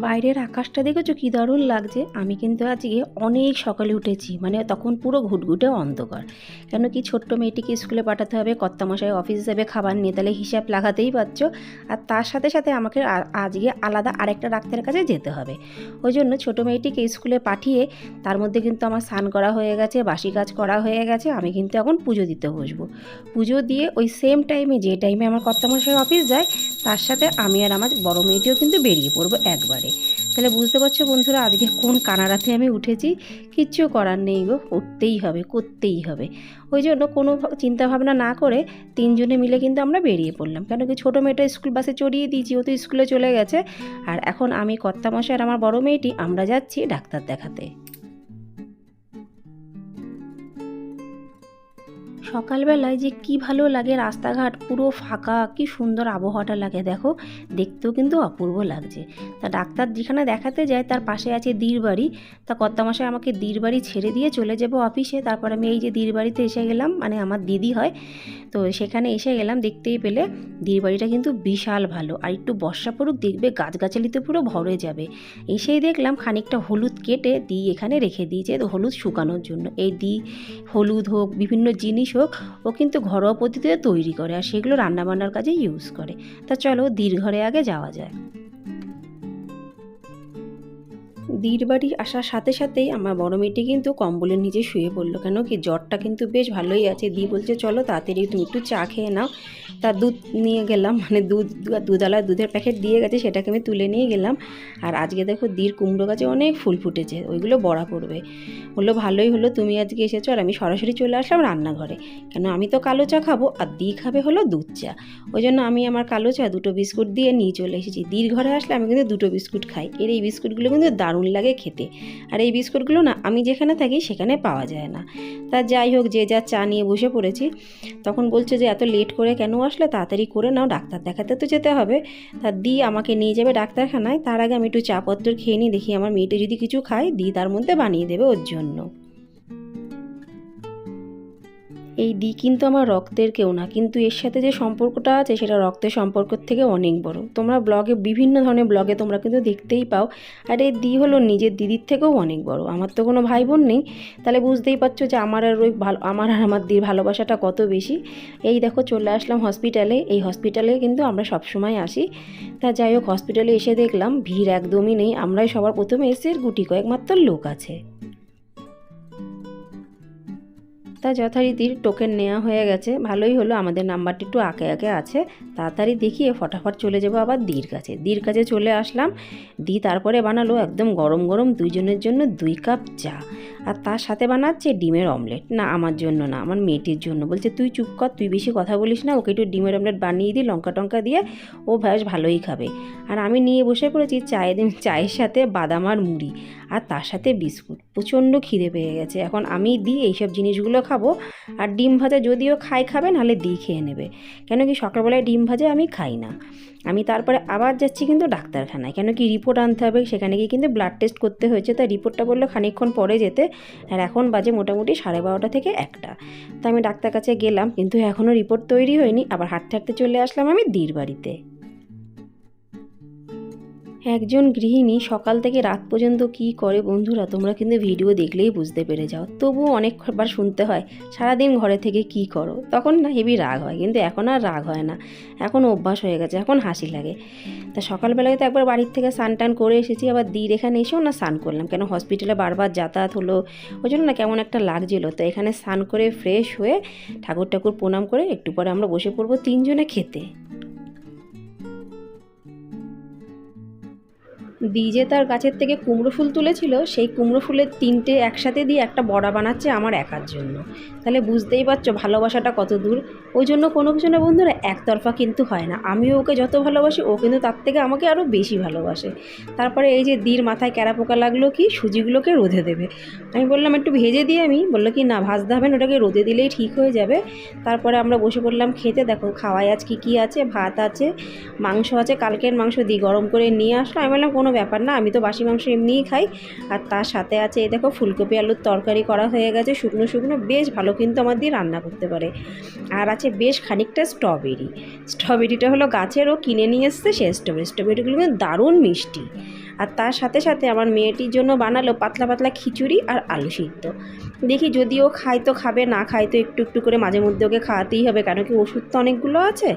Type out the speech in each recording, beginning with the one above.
বাইরের আকাশটা দেখেছ কি দারুণ লাগছে? আমি কিন্তু আজকে অনেক সকালে উঠেছি মানে তখন পুরো ঘুটঘুটে অন্ধকার। কেন কি ছোট্ট মেয়েটিকে স্কুলে পাঠাতে হবে, কর্তামশাই অফিস যাবে, খাবার নিয়ে তাহলে হিসাব লাগাতেই পারছ। আর তার সাথে সাথে আমাকে আজকে আলাদা আরেকটা ডাক্তারের কাছে যেতে হবে। ওই জন্য ছোটো মেয়েটিকে স্কুলে পাঠিয়ে তার মধ্যে কিন্তু আমার স্নান করা হয়ে গেছে, বাসি কাজ করা হয়ে গেছে, আমি কিন্তু এখন পুজো দিতে বসবো। পুজো দিয়ে ওই সেম টাইমে যে টাইমে আমার কর্তামশাই অফিস যায়, তার সাথে আমি আর আমার বড় মেয়েটিও কিন্তু বেরিয়ে পড়ব একবারে। তাহলে বুঝতে পারছ বন্ধুরা, আজকে কোন কানাড়াতে আমি উঠেছি? কিচ্ছু করার নেই গো উঠতেই হবে, করতেই হবে। ওই জন্য কোনো চিন্তাভাবনা চিন্তা ভাবনা না করে তিনজনে মিলে কিন্তু আমরা বেরিয়ে পড়লাম। কেন কি ছোটো মেয়েটা স্কুল বাসে চড়িয়ে দিয়েছি, ও তো স্কুলে চলে গেছে। আর এখন আমি কর্তামশাই আর আমার বড় মেয়েটি, আমরা যাচ্ছি ডাক্তার দেখাতে। সকালবেলায় যে কি ভালো লাগে রাস্তাঘাট পুরো ফাঁকা, কি সুন্দর আবহাওয়াটা লাগে। দেখো, দেখতেও কিন্তু অপূর্ব লাগছে। তা ডাক্তার যেখানে দেখাতে যায়, তার পাশে আছে দীর বাড়ি তা কর্তামশাই আমাকে দীর বাড়ি ছেড়ে দিয়ে চলে যাব অফিসে। তারপর আমি এই যে দীর বাড়িতে এসে গেলাম মানে আমার দিদি হয়। তো সেখানে এসে গেলাম, দেখতেই পেলে দীর বাড়িটা কিন্তু বিশাল ভালো। আর একটু বর্ষা পড়ুক, দেখবে গাছগাছালিতে পুরো ভরে যাবে। এসেই দেখলাম খানিকটা হলুদ কেটে দি এখানে রেখে দিয়েছে তো হলুদ শুকানোর জন্য। এই দি হলুদ হোক, বিভিন্ন জিনিস হোক ও কিন্তু ঘরোয়া পদ্ধতিতে তৈরি করে আর সেগুলো রান্নাবান্নার কাজে ইউজ করে। তা চলো দীর্ঘরে আগে যাওয়া যায় বাড়ি আসার সাথে সাথেই আমার বড় মেয়েটি কিন্তু কম্বলের নিচে শুয়ে পড়ল। কেন কি জ্বরটা কিন্তু বেশ ভালোই আছে। দি বলছে, চলো তাড়াতাড়ি তুমি একটু চা খেয়ে নাও। তা দুধ নিয়ে গেলাম মানে দুধ দুধালা দুধের প্যাকেট দিয়ে গেছে, সেটাকে আমি তুলে নিয়ে গেলাম। আর আজকে দেখো দীর কুমড়ো গাছে অনেক ফুল ফুটেছে, ওইগুলো বড়া পড়বে। বলল, ভালোই হলো, তুমি আজকে এসেছ, আর আমি সরাসরি চলে আসলাম রান্নাঘরে। কেন, আমি তো কালো চা খাব, আর দি খাবে হলো দুধ চা। ওই জন্য আমি আমার কালো চা দুটো বিস্কুট দিয়ে নিয়ে চলে এসেছি। দির ঘরে আসলে আমি কিন্তু দুটো বিস্কুট খাই। এর এই বিস্কুটগুলো কিন্তু দারুণ লাগে খেতে। আর এই বিস্কুটগুলো না, আমি যেখানে থাকি সেখানে পাওয়া যায় না। তা যাই হোক, যে যা চা নিয়ে বসে পড়েছি, তখন বলছে যে, এত লেট করে কেন আসলে তাড়াতাড়ি করে নাও, ডাক্তার দেখাতে তো যেতে হবে। তা দি আমাকে নিয়ে যাবে ডাক্তারখানায়। তার আগে আমি একটু চা পত্র খেয়ে নিই, দেখি আমার মেয়েটা যদি কিছু খায়, দি তার মধ্যে বানিয়ে দেবে ওর জন্য। এই দি কিন্তু আমার রক্তের কেউ না, কিন্তু এর সাথে যে সম্পর্কটা আছে সেটা রক্তের সম্পর্কের থেকে অনেক বড়। তোমরা ব্লগে বিভিন্ন ধরনের ব্লগে তোমরা কিন্তু দেখতেই পাও। আর এই দি হলো নিজের দিদির থেকেও অনেক বড়। আমার তো কোনো ভাই বোন নেই। তাহলে বুঝতেই পারছ যে আমার আর ওই ভালো, আমার আর আমার দির ভালোবাসাটা কত বেশি। এই দেখো চলে আসলাম হসপিটালে এই হসপিটালে কিন্তু আমরা সবসময় আসি। তা যাই হোক হসপিটালে এসে দেখলাম, ভিড় একদমই নেই। আমরাই সবার প্রথমে এসে গুটি কয়েক মাত্র লোক আছে। তা যথারীতির টোকেন নেওয়া হয়ে গেছে। ভালোই হলো, আমাদের নাম্বারটি একটু আঁকে আঁকে আছে। তাড়াতাড়ি দেখিয়ে ফটাফট চলে যাব আবার দির কাছে। দির কাছে চলে আসলাম দি তারপরে বানালো একদম গরম গরম দুইজনের জন্য দুই কাপ চা। আর তার সাথে বানাচ্ছে ডিমের অমলেট। না, আমার জন্য না, আমার মেয়েটির জন্য। বলছে, তুই চুপ কর, তুই বেশি কথা বলিস না, ওকে একটু ডিমের অমলেট বানিয়ে দিই লঙ্কা টঙ্কা দিয়ে, ও বেশ ভালোই খাবে। আর আমি নিয়ে বসে পড়েছি চায়ের চায়ের সাথে বাদাম আর মুড়ি আর তার সাথে বিস্কুট। প্রচণ্ড খিদে পেয়ে গেছে। এখন আমি দিই এইসব জিনিসগুলো খাব আর ডিম ভাজা যদিও খাই খাবে, নাহলে দিই খেয়ে নেবে। কেন কি সকালবেলায় ডিম ভাজা আমি খাই না। আমি তারপরে আবার যাচ্ছি কিন্তু ডাক্তারখানায়। কেন কি রিপোর্ট আনতে হবে, সেখানে গিয়ে কিন্তু ব্লাড টেস্ট করতে হয়েছে, তাই রিপোর্টটা বলল খানিকক্ষণ পরে যেতে। আর এখন বাজে মোটামুটি সাড়ে বারোটা থেকে একটা। তা আমি ডাক্তার কাছে গেলাম, কিন্তু এখনও রিপোর্ট তৈরি হয়নি। আবার হাঁটতে হাঁটতে চলে আসলাম আমি দির বাড়িতে একজন গৃহিণী সকাল থেকে রাত পর্যন্ত কি করে বন্ধুরা? তোমরা কিন্তু ভিডিও দেখলেই বুঝতে পেরে যাও। তবুও অনেকবার শুনতে হয়, সারাদিন ঘরে থেকে কি করো? তখন না হেভি রাগ হয়, কিন্তু এখন আর রাগ হয় না। এখন অভ্যাস হয়ে গেছে, এখন হাসি লাগে। তা সকালবেলায় তো একবার বাড়ির থেকে স্নান টান করে এসেছি, আবার দির এখানে এসেও না স্নান করলাম। কেন হসপিটালে বারবার যাতায়াত হলো, ওই জন্য না কেমন একটা লাগছিল। তো এখানে স্নান করে ফ্রেশ হয়ে ঠাকুর ঠাকুর প্রণাম করে একটু পরে আমরা বসে পড়ব তিনজনে খেতে। যে তার গাছের থেকে কুমড়ো ফুল তুলেছিল, সেই কুমড়ো ফুলের তিনটে একসাথে দিয়ে একটা বড়া বানাচ্ছে আমার একার জন্য। তাহলে বুঝতেই পারছ ভালোবাসাটা কত দূর। ওই জন্য কোনো কিছু না বন্ধুরা, একতরফা কিন্তু হয় না। আমিও ওকে যত ভালোবাসি, ও কিন্তু তার থেকে আমাকে আরও বেশি ভালোবাসে। তারপরে এই যে দির মাথায় ক্যারা পোকা লাগল কি, সুজিগুলোকে রোদে দেবে। আমি বললাম, একটু ভেজে দিই আমি। বলল কি, না, ভাজতে হবে না, ওটাকে রোদে দিলেই ঠিক হয়ে যাবে। তারপরে আমরা বসে পড়লাম খেতে। দেখো খাওয়াই আজ কী কী আছে? ভাত আছে, মাংস আছে, কালকের মাংস দিই গরম করে নিয়ে আসলো আমি বললাম, কোনো ব্যাপার না, আমি তো বাসি মাংস এমনিই খাই। আর তার সাথে আছে, এই দেখো, ফুলকপি আলুর তরকারি করা হয়ে গেছে, শুকনো শুকনো, বেশ ভালো কিন্তু আমার দিয়ে রান্না করতে পারে। আর আছে বেশ খানিকটা স্ট্রবেরি। স্ট্রবেরিটা হলো গাছেরও কিনে নিয়ে এসছে সে স্ট্রবেরি। স্ট্রবেরিগুলো কিন্তু দারুণ মিষ্টি। আর তার সাথে সাথে আমার মেয়েটির জন্য বানালো পাতলা পাতলা খিচুড়ি আর আলু সিদ্ধ। দেখি যদি ও খায় তো খাবে, না খায় তো একটু একটু করে মাঝে মধ্যে ওকে খাওয়াতেই হবে, কেন কি ওষুধ তো অনেকগুলো আছে?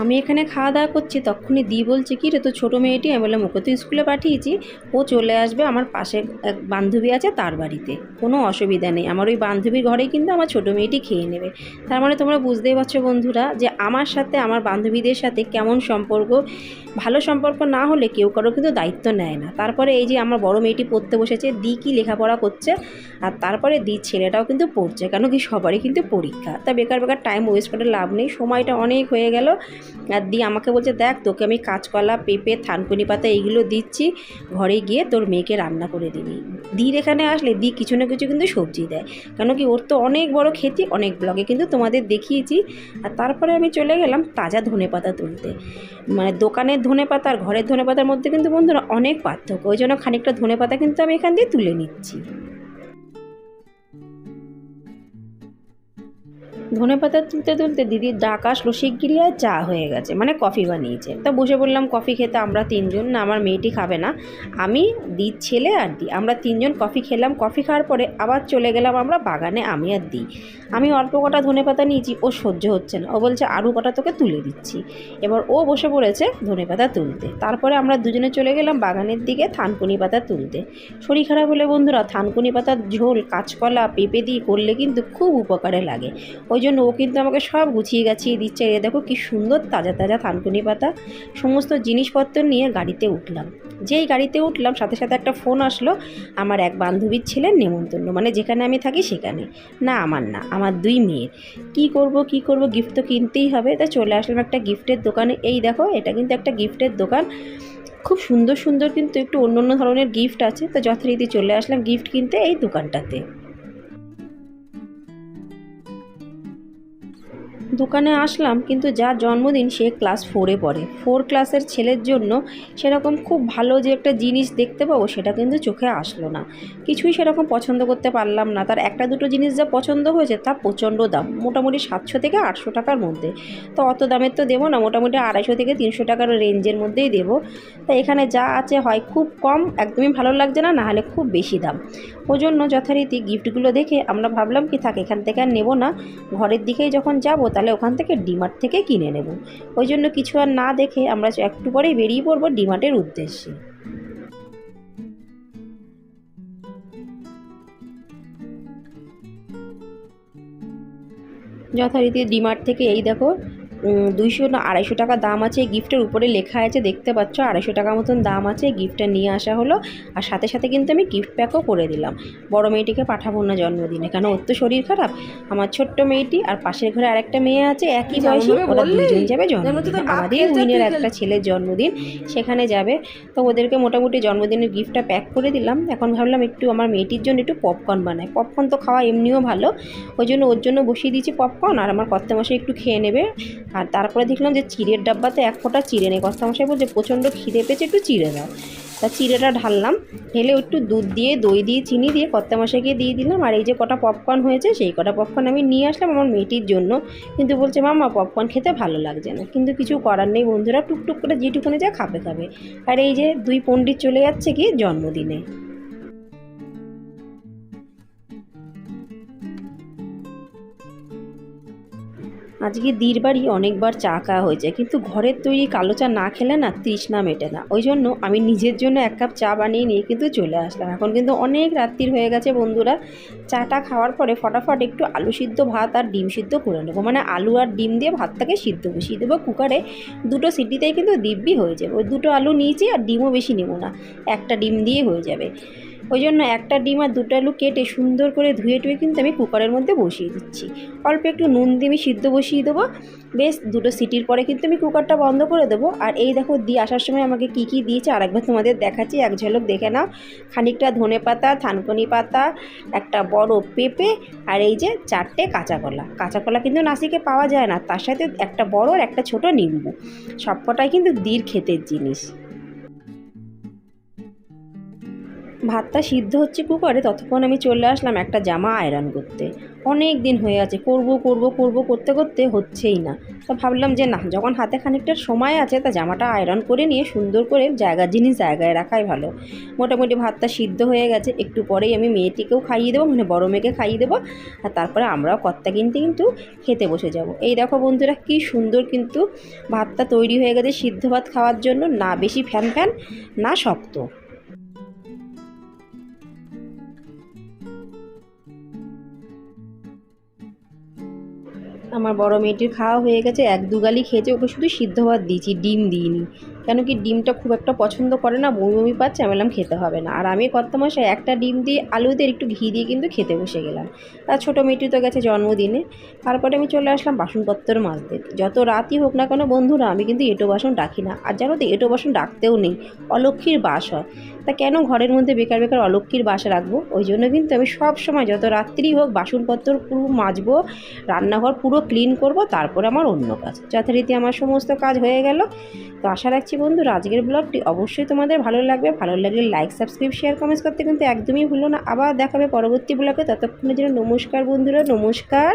আমি এখানে খাওয়া দাওয়া করছি, তখনই দি বলছে, কি রে তো ছোটো মেয়েটি? আমি বললাম, ওকে তো স্কুলে পাঠিয়েছি, ও চলে আসবে আমার পাশে এক বান্ধবী আছে তার বাড়িতে, কোনো অসুবিধা নেই, আমার ওই বান্ধবীর ঘরেই কিন্তু আমার ছোটো মেয়েটি খেয়ে নেবে। তার মানে তোমরা বুঝতেই পারছ বন্ধুরা যে আমার সাথে, আমার বান্ধবীদের সাথে কেমন সম্পর্ক, ভালো সম্পর্ক না হলে কেউ কারও কিন্তু দায়িত্ব নেয় না। তারপরে এই যে আমার বড় মেয়েটি পড়তে বসেছে, দি কি লেখাপড়া করছে, আর তারপরে দি ছেলেটাও কিন্তু পড়ছে, কেন কি সবারই কিন্তু পরীক্ষা। তা বেকার বেকার টাইম ওয়েস্ট করে লাভ নেই, সময়টা অনেক হয়ে গেল আর দি আমাকে বলছে, দেখ, তোকে আমি কাঁচকলা, পেঁপে, থানকুনি পাতা এইগুলো দিচ্ছি, ঘরে গিয়ে তোর মেয়েকে রান্না করে দিবি। দির এখানে আসলে দি কিছু না কিছু কিন্তু সবজি দেয়। কেন কি, ওর তো অনেক বড় খেতি, অনেক ব্লগে কিন্তু তোমাদের দেখিয়েছি। আর তারপরে আমি চলে গেলাম তাজা ধনে পাতা তুলতে। মানে দোকানের ধনে পাতা আর ঘরের ধনে পাতার মধ্যে কিন্তু বন্ধুরা অনেক পার্থক্য। ওই জন্য খানিকটা ধনে পাতা কিন্তু আমি এখান দিয়ে তুলে নিচ্ছি। ধনে পাতা তুলতে তুলতে দিদির ডাক আসলো, শিগগিরই আর চা হয়ে গেছে মানে কফি বানিয়েছে। তা বসে বললাম, কফি খেতে আমরা তিনজন, না, আমার মেয়েটি খাবে না। আমি দির ছেলে আর দি, আমরা তিনজন কফি খেলাম, কফি খাওয়ার পরে আবার চলে গেলাম আমরা বাগানে, আমি আর দি। আমি অল্প কটা ধনে পাতা নিয়েছি, ও সহ্য হচ্ছে না। ও বলছে আরও কটা তোকে তুলে দিচ্ছি। এবার ও বসে পড়েছে ধনে পাতা তুলতে। তারপরে আমরা দুজনে চলে গেলাম বাগানের দিকে থানকুনি পাতা তুলতে। শরীর খারাপ হলে বন্ধুরা, থানকুনি পাতার ঝোল, কাঁচকলা, পেঁপে দিয়ে করলে কিন্তু খুব উপকারে লাগে। ওই জন্য ও কিন্তু আমাকে সব গুছিয়ে গাছিয়ে দিচ্ছে। এ দেখো কি সুন্দর তাজা তাজা থানকুনি পাতা। সমস্ত জিনিসপত্র নিয়ে গাড়িতে উঠলাম। যেই গাড়িতে উঠলাম, সাথে সাথে একটা ফোন আসলো। আমার এক বান্ধবীর ছেলের নেমন্তন্ন। মানে যেখানে আমি থাকি সেখানে। না, আমার না, আমার দুই মেয়ের। কি করব কি করব গিফট তো কিনতেই হবে। তা চলে আসলাম একটা গিফটের দোকানে। এই দেখো, এটা কিন্তু একটা গিফটের দোকান। খুব সুন্দর সুন্দর কিন্তু একটু অন্য অন্য ধরনের গিফট আছে। তো যথারীতি চলে আসলাম গিফট কিনতে এই দোকানটাতে। দোকানে আসলাম, কিন্তু যার জন্মদিন সে ক্লাস ফোরে পড়ে। ফোর ক্লাসের ছেলের জন্য সেরকম খুব ভালো যে একটা জিনিস দেখতে পাবো, সেটা কিন্তু চোখে আসলো না। কিছুই সেরকম পছন্দ করতে পারলাম না। তার একটা দুটো জিনিস যা পছন্দ হয়েছে, তা প্রচণ্ড দাম, মোটামুটি সাতশো থেকে আটশো টাকার মধ্যে। তো অত দামের তো দেবো না, মোটামুটি আড়াইশো থেকে তিনশো টাকার রেঞ্জের মধ্যেই দেবো। তা এখানে যা আছে হয় খুব কম, একদমই ভালো লাগছে না, নাহলে খুব বেশি দাম। ওই জন্য যথারীতি গিফটগুলো দেখে আমরা ভাবলাম কি, থাক, এখান থেকে আর নেব না। ঘরের দিকেই যখন যাব, তাহলে ওখান থেকে ডিমার্ট থেকে কিনে নেব। ওই জন্য কিছু আর না দেখে আমরা একটু পরেই বেরিয়ে পড়ব ডিমার্টের উদ্দেশ্যে। যথারীতি ডিমার্ট থেকে এই দেখো দুইশো না আড়াইশো টাকা দাম আছে। এই গিফটের উপরে লেখা আছে দেখতে পাচ্ছ? আড়াইশো টাকা মতন দাম আছে। গিফটটা নিয়ে আসা হলো। আর সাথে সাথে কিন্তু আমি গিফট প্যাকও করে দিলাম। বড় মেয়েটিকে পাঠাবো না জন্মদিনে। কেন? ওর তো শরীর খারাপ। আমার ছোট্ট মেয়েটি আর পাশের ঘরে আরেকটা মেয়ে আছে একই বয়সী। ওরা দুজন যাবে জন্মদিনে। আমাদের উইনের একটা ছেলের জন্মদিন সেখানে যাবে। তো ওদেরকে মোটামুটি জন্মদিনের গিফটটা প্যাক করে দিলাম। এখন ভাবলাম একটু আমার মেয়েটির জন্য একটু পপকর্ন বানাই। পপকর্ন তো খাওয়া এমনিও ভালো। ওই জন্য ওর জন্য বসিয়ে দিয়েছি পপকর্ন আর আমার কর্তামশাই একটু খেয়ে নেবে। আর তারপরে দেখলাম যে চিড়ের ডাব্বাতে এক ফোঁটা চিড়ে নেই। কর্তামশাই বলছে, প্রচণ্ড খিদে পেয়েছে, একটু চিড়ে দাও তা চিড়েটা ঢাললাম, ঢেলে একটু দুধ দিয়ে, দই দিয়ে, চিনি দিয়ে কর্তামশাইকে দিয়ে দিলাম। আর এই যে কটা পপকর্ন হয়েছে, সেই কটা পপকর্ন আমি নিয়ে আসলাম আমার মেয়েটির জন্য। কিন্তু বলছে মামা পপকর্ন খেতে ভালো লাগছে না। কিন্তু কিছু করার নেই বন্ধুরা, টুকটুক করে যেটুকুনে যা খাবে খাবে। আর এই যে দুই পণ্ডিত চলে যাচ্ছে কি, জন্মদিনে। আজকে দির বাড়ি অনেকবার চা খাওয়া হয়েছে, কিন্তু ঘরের তৈরি কালো চা না খেলে না তৃষ্ণা মেটে না। ওই জন্য আমি নিজের জন্য এক কাপ চা বানিয়ে নিয়ে কিন্তু চলে আসলাম। এখন কিন্তু অনেক রাত্রির হয়ে গেছে বন্ধুরা। চাটা খাওয়ার পরে ফটাফট একটু আলু সিদ্ধ ভাত আর ডিম সিদ্ধ করে নেব। মানে আলু আর ডিম দিয়ে ভাতটাকে সিদ্ধ বসিয়ে দেবো কুকারে। দুটো সিটিতেই কিন্তু দিব্যি হয়ে যাবে। ওই দুটো আলু নিয়েছি আর ডিমও বেশি নেব না। একটা ডিম দিয়ে হয়ে যাবে। ওই জন্য একটা ডিম আর দুটো আলু কেটে সুন্দর করে ধুয়ে টুয়ে কিন্তু আমি কুকারের মধ্যে বসিয়ে দিচ্ছি। অল্প একটু নুন দিয়ে আমি সিদ্ধ বসিয়ে দেবো। বেশ, দুটো সিটির পরে কিন্তু আমি কুকারটা বন্ধ করে দেবো। আর এই দেখো, দিয়ে আসার সময় আমাকে কী কী দিয়েছে আরেকবার তোমাদের দেখাচ্ছি। এক ঝলক দেখে নাও। খানিকটা ধনে পাতা, থানকুনি পাতা, একটা বড় পেঁপে আর এই যে চারটে কাঁচা কলা। কাঁচা কলা কিন্তু নাসিকে পাওয়া যায় না। তার সাথে একটা বড় আর একটা ছোট নিম্বু। সবকটাই কিন্তু দীর ক্ষেতের জিনিস। ভাতটা সিদ্ধ হচ্ছে কুকারে, ততক্ষণ আমি চলে আসলাম একটা জামা আয়রন করতে। অনেক দিন হয়ে আছে, করব করব করব, করতে করতে হচ্ছেই না। তা ভাবলাম যে না, যখন হাতে খানিকটা সময় আছে, তা জামাটা আয়রন করে নিয়ে সুন্দর করে জায়গা জিনিস জায়গায় রাখাই ভালো। মোটামুটি ভাতটা সিদ্ধ হয়ে গেছে, একটু পরেই আমি মেয়েটিকেও খাইয়ে দেবো মানে বড় মেয়েকে খাইয়ে দেবো, আর তারপরে আমরাও কর্তা কিনতে কিন্তু খেতে বসে যাব। এই দেখো বন্ধুরা, কি সুন্দর কিন্তু ভাতটা তৈরি হয়ে গেছে সিদ্ধ ভাত খাওয়ার জন্য, না বেশি ফ্যান ফ্যান, না শক্ত। আমার বড় মেয়েটির খাওয়া হয়ে গেছে, এক দুগালি খেয়েছে, ওকে শুধু সিদ্ধ ভাত দিয়েছি, ডিম দিইনি। কেন কি ডিমটা খুব একটা পছন্দ করে না, বমি বমি পাচ্ছে, আমি বললাম খেতে হবে না। আর আমি কর্তা মশাই একটা ডিম দিয়ে আলু দিয়ে একটু ঘি দিয়ে কিন্তু খেতে বসে গেলাম। আর ছোটো মেয়েটি তো গেছে জন্মদিনে। তারপরে আমি চলে আসলাম বাসনপত্র মাজতে। যত রাতই হোক না কেন, বন্ধুরা, আমি কিন্তু এঁটো বাসন ডাকি না। আর জানো তো, এঁটো বাসন ডাকতেও নেই, অলক্ষীর বাস হয়। তা কেন ঘরের মধ্যে বেকার বেকার অলক্ষীর বাস রাখব? ওই জন্য কিন্তু আমি সব সময় যত রাত্রি হোক বাসনপত্র পুরো মাজবো, রান্নাঘর পুরো ক্লিন করব, তারপরে আমার অন্য কাজ। যথারীতি আমার সমস্ত কাজ হয়ে গেল। তো আশা রাখছি বন্ধুরা, আজকের ব্লগটি অবশ্যই তোমাদের ভালো লাগবে। ভালো লাগলে লাইক সাবস্ক্রাইব শেয়ার কমেন্টস করতে কিন্তু একদমই ভুলো না। আবার দেখাবে পরবর্তী ব্লগে ততক্ষণের জন্য নমস্কার বন্ধুরা, নমস্কার।